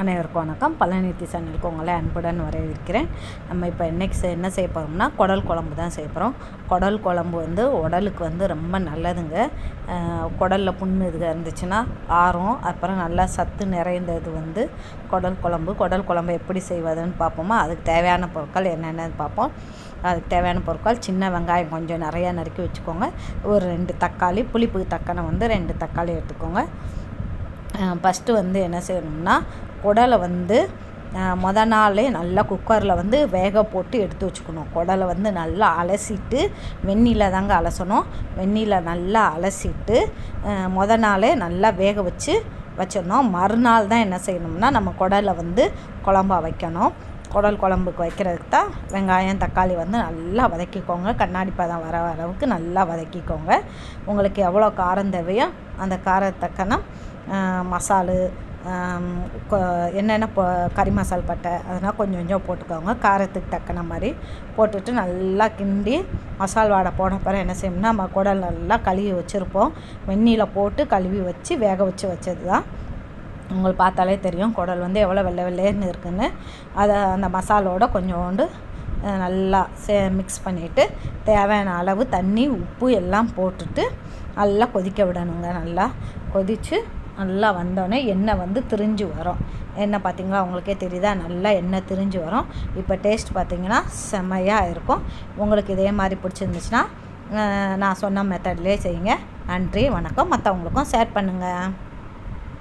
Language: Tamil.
அனைவருக்கும் வணக்கம். பழனித்தி சேனலுக்கு உங்களை அன்புடன் வரவேற்கிறேன். நம்ம இப்போ என்னைக்கு என்ன செய்ய போகிறோம்னா குடல் குழம்பு தான் செய்ய போகிறோம் குடல் குழம்பு வந்து உடலுக்கு வந்து ரொம்ப நல்லதுங்க. குடலில் புண்ணு இது இருந்துச்சுன்னா ஆறும் அப்புறம் நல்லா சத்து நிறைந்தது வந்து குடல் குழம்பு. குடல் குழம்பு எப்படி செய்வதுன்னு பார்ப்போமா? அதுக்கு தேவையான பொருட்கள் என்னென்னு பார்ப்போம். அதுக்கு தேவையான பொருட்கள் சின்ன வெங்காயம் கொஞ்சம் நிறையா நறுக்கி வச்சுக்கோங்க. ஒரு ரெண்டு தக்காளி புளிப்பு தக்காளி வந்து ரெண்டு தக்காளி எடுத்துக்கோங்க. ஃபஸ்ட்டு வந்து என்ன செய்யணும்னா குடலை வந்து மொத நாளே நல்லா குக்கரில் வந்து வேக போட்டு எடுத்து வச்சுக்கணும். குடலை வந்து நல்லா அலசிட்டு வெந்நீரில் தாங்க அலசணும். வெந்நீரில் நல்லா அலசிட்டு மொத நாளே நல்லா வேக வச்சு வச்சிடணும். மறுநாள் தான் என்ன செய்யணும்னா நம்ம குடலை வந்து குழம்பா வைக்கணும். குடல் குழம்புக்கு வைக்கிறதுக்கு தான் வெங்காயம் தக்காளி வந்து நல்லா வதக்கிக்கோங்க. கண்ணாடி பதம் வர அளவுக்கு நல்லா வதக்கிக்கோங்க. உங்களுக்கு எவ்வளோ காரம் தேவையோ அந்த காரத்தக்கன மசாலு கொ- என்னென்ன பொ கறி மசால் பட்டை அதெல்லாம் கொஞ்சம் கொஞ்சம் போட்டுக்கோங்க. காரத்துக்கு தக்கன மாதிரி போட்டுட்டு நல்லா கிண்டி மசால் வாடை போன பிறகு என்ன செய்யணும்னா நம்ம குடல் நல்லா கழுவி வச்சுருப்போம். வெந்நீரில் போட்டு கழுவி வச்சு வேக வச்சு வச்சது தான் உங்களுக்கு பார்த்தாலே தெரியும் குடல் வந்து எவ்வளோ வெள்ளை வெள்ளையர்னு இருக்குன்னு. அதை அந்த மசாலோட கொஞ்சோண்டு நல்லா சே மிக்ஸ் பண்ணிவிட்டு தேவையான அளவு தண்ணி உப்பு எல்லாம் போட்டுட்டு நல்லா கொதிக்க விடணுங்க. நல்லா கொதித்து நல்லா வந்தோடனே எண்ணெய் வந்து திரிஞ்சு வரும். எண்ணெய் பார்த்தீங்களா? உங்களுக்கே தெரியுதா? நல்லா எண்ணெய் திரிஞ்சு வரும். இப்போ டேஸ்ட் பார்த்திங்கன்னா செம்மையாக இருக்கும். உங்களுக்கு இதே மாதிரி பிடிச்சிருந்துச்சுன்னா நான் சொன்ன மெத்தட்லேயே செய்யுங்க. நன்றி வணக்கம். மற்றவங்களுக்கும் ஷேர் பண்ணுங்கள்